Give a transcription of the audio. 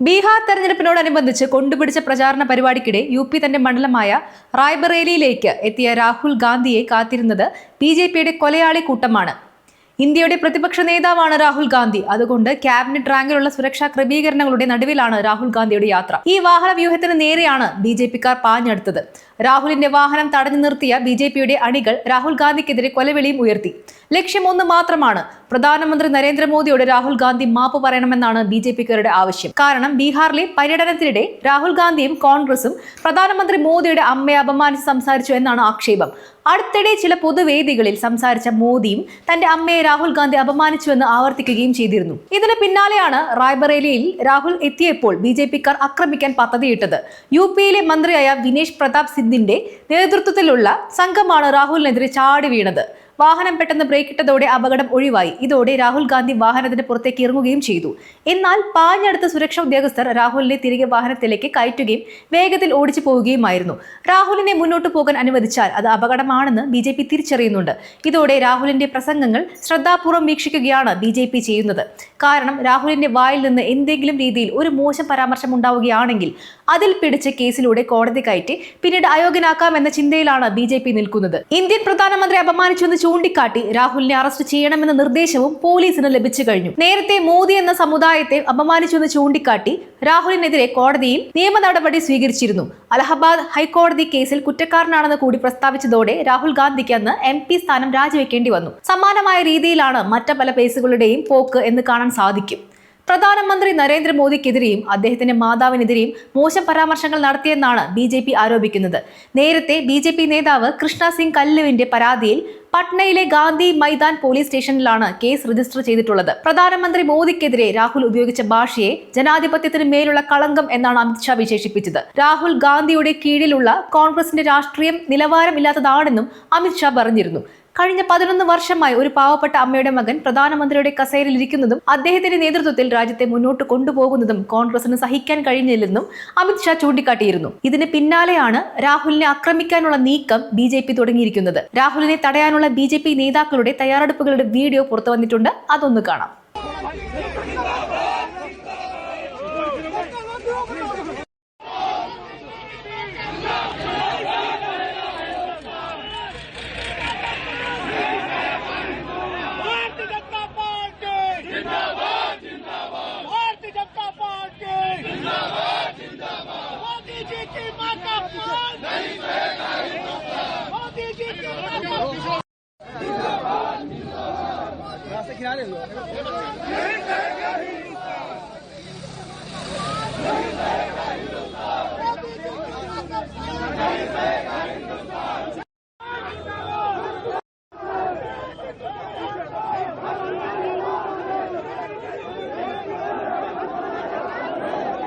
ബീഹാർ തെരഞ്ഞെടുപ്പിനോടനുബന്ധിച്ച് കൊണ്ടുപിടിച്ച പ്രചാരണ പരിപാടിക്കിടെ U P തന്റെ മണ്ഡലമായ റായ്ബറേലിയിലേക്ക് എത്തിയ രാഹുൽ ഗാന്ധിയെ കാത്തിരുന്നത് ബി ജെ പിയുടെ കൊലയാളി കൂട്ടമാണ്. ഇന്ത്യയുടെ പ്രതിപക്ഷ നേതാവാണ് രാഹുൽ ഗാന്ധി. അതുകൊണ്ട് ക്യാബിനറ്റ് റാങ്കിലുള്ള സുരക്ഷാ ക്രമീകരണങ്ങളുടെ നടുവിലാണ് രാഹുൽ ഗാന്ധിയുടെ യാത്ര. ഈ വാഹന വ്യൂഹത്തിന് നേരെയാണ് ബി ജെ പിക്കാർ പാഞ്ഞെടുത്തത്. രാഹുലിന്റെ വാഹനം തടഞ്ഞു നിർത്തിയ ബി ജെ പിയുടെ അണികൾ രാഹുൽ ഗാന്ധിക്കെതിരെ കൊലവിളിയും ഉയർത്തി. ലക്ഷ്യം ഒന്ന് മാത്രമാണ്. പ്രധാനമന്ത്രി നരേന്ദ്രമോദിയോട് രാഹുൽ ഗാന്ധി മാപ്പ് പറയണമെന്നാണ് ബി ജെ പിക്കാരുടെ ആവശ്യം. കാരണം ബീഹാറിലെ പര്യടനത്തിനിടെ രാഹുൽ ഗാന്ധിയും കോൺഗ്രസും പ്രധാനമന്ത്രി മോദിയുടെ അമ്മയെ അപമാനിച്ച് സംസാരിച്ചു എന്നാണ് ആക്ഷേപം. അടുത്തിടെ ചില പൊതുവേദികളിൽ സംസാരിച്ച മോദിയും തന്റെ അമ്മയെ രാഹുൽ ഗാന്ധി അപമാനിച്ചുവെന്ന് ആവർത്തിക്കുകയും ചെയ്തിരുന്നു. ഇതിന് പിന്നാലെയാണ് റായ്ബറേലിയിൽ രാഹുൽ എത്തിയപ്പോൾ ബി ജെ പിക്കാർ ആക്രമിക്കാൻ പദ്ധതിയിട്ടത്. യു പിയിലെ മന്ത്രിയായ വിനേഷ് പ്രതാപ് സിദ്ദിന്റെ നേതൃത്വത്തിലുള്ള സംഘമാണ് രാഹുലിനെതിരെ ചാടി വീണത്. വാഹനം പെട്ടെന്ന് ബ്രേക്ക് ഇട്ടതോടെ അപകടം ഒഴിവായി. ഇതോടെ രാഹുൽ ഗാന്ധി വാഹനത്തിന് പുറത്തേക്ക് ഇറങ്ങുകയും ചെയ്തു. എന്നാൽ പാഞ്ഞടുത്ത സുരക്ഷാ ഉദ്യോഗസ്ഥർ രാഹുലിനെ തിരികെ വാഹനത്തിലേക്ക് കയറ്റുകയും വേഗത്തിൽ ഓടിച്ചു പോവുകയുമായിരുന്നു. രാഹുലിനെ മുന്നോട്ട് പോകാൻ അനുവദിച്ചാൽ അത് അപകടമാണെന്ന് ബി ജെ പി തിരിച്ചറിയുന്നുണ്ട്. ഇതോടെ രാഹുലിന്റെ പ്രസംഗങ്ങൾ ശ്രദ്ധാപൂർവം വീക്ഷിക്കുകയാണ് ബി ജെ പി ചെയ്യുന്നത്. കാരണം രാഹുലിന്റെ വായിൽ നിന്ന് എന്തെങ്കിലും രീതിയിൽ ഒരു മോശം പരാമർശം ഉണ്ടാവുകയാണെങ്കിൽ അതിൽ പിടിച്ച കേസിലൂടെ കോടതി കയറ്റി പിന്നീട് അയോഗ്യനാക്കാം എന്ന ചിന്തയിലാണ് ബി നിൽക്കുന്നത്. ഇന്ത്യൻ പ്രധാനമന്ത്രി അപമാനിച്ചുവെന്ന് ചൂണ്ടിക്കാട്ടി രാഹുലിനെ അറസ്റ്റ് ചെയ്യണമെന്ന നിർദ്ദേശവും പോലീസിന് ലഭിച്ചു കഴിഞ്ഞു. നേരത്തെ മോദി എന്ന സമുദായത്തെ അപമാനിച്ചുവെന്ന് ചൂണ്ടിക്കാട്ടി രാഹുലിനെതിരെ കോടതിയിൽ നിയമ നടപടി സ്വീകരിച്ചിരുന്നു. അലഹബാദ് ഹൈക്കോടതി കേസിൽ കുറ്റക്കാരനാണെന്ന് കൂടി പ്രസ്താവിച്ചതോടെ രാഹുൽ ഗാന്ധിക്ക് അന്ന് എം പി സ്ഥാനം രാജിവെക്കേണ്ടി വന്നു. സമാനമായ രീതിയിലാണ് മറ്റ് പല കേസുകളുടെയും പോക്ക് എന്ന് കാണാൻ സാധിക്കും. പ്രധാനമന്ത്രി നരേന്ദ്രമോദിക്കെതിരെയും അദ്ദേഹത്തിന്റെ മാതാവിനെതിരെയും മോശം പരാമർശങ്ങൾ നടത്തിയെന്നാണ് ബി ജെ പി ആരോപിക്കുന്നത്. നേരത്തെ ബി ജെ പി നേതാവ് കൃഷ്ണ സിംഗ് കല്ലുവിന്റെ പരാതിയിൽ പട്നയിലെ ഗാന്ധി മൈതാൻ പോലീസ് സ്റ്റേഷനിലാണ് കേസ് രജിസ്റ്റർ ചെയ്തിട്ടുള്ളത്. പ്രധാനമന്ത്രി മോദിക്കെതിരെ രാഹുൽ ഉപയോഗിച്ച ഭാഷയെ ജനാധിപത്യത്തിന് മേലുള്ള കളങ്കം എന്നാണ് അമിത്ഷാ വിശേഷിപ്പിച്ചത്. രാഹുൽ ഗാന്ധിയുടെ കീഴിലുള്ള കോൺഗ്രസിന്റെ രാഷ്ട്രീയം നിലവാരമില്ലാത്തതാണെന്നും അമിത്ഷാ പറഞ്ഞിരുന്നു. കഴിഞ്ഞ പതിനൊന്ന് വർഷമായി ഒരു പാവപ്പെട്ട അമ്മയുടെ മകൻ പ്രധാനമന്ത്രിയുടെ കസേരയിൽ ഇരിക്കുന്നതും അദ്ദേഹത്തിന്റെ നേതൃത്വത്തിൽ രാജ്യത്തെ മുന്നോട്ട് കൊണ്ടുപോകുന്നതും കോൺഗ്രസിന് സഹിക്കാൻ കഴിഞ്ഞില്ലെന്നും അമിത്ഷാ ചൂണ്ടിക്കാട്ടിയിരുന്നു. ഇതിന് പിന്നാലെയാണ് രാഹുലിനെ ആക്രമിക്കാനുള്ള നീക്കം ബി ജെ പി തുടങ്ങിയിരിക്കുന്നത്. രാഹുലിനെ തടയാനുള്ള ബി ജെ പി നേതാക്കളുടെ തയ്യാറെടുപ്പുകളുടെ വീഡിയോ പുറത്തു വന്നിട്ടുണ്ട്. അതൊന്ന് കാണാം. जिंदाबाद जिंदाबाद रास्ते खिला ले लो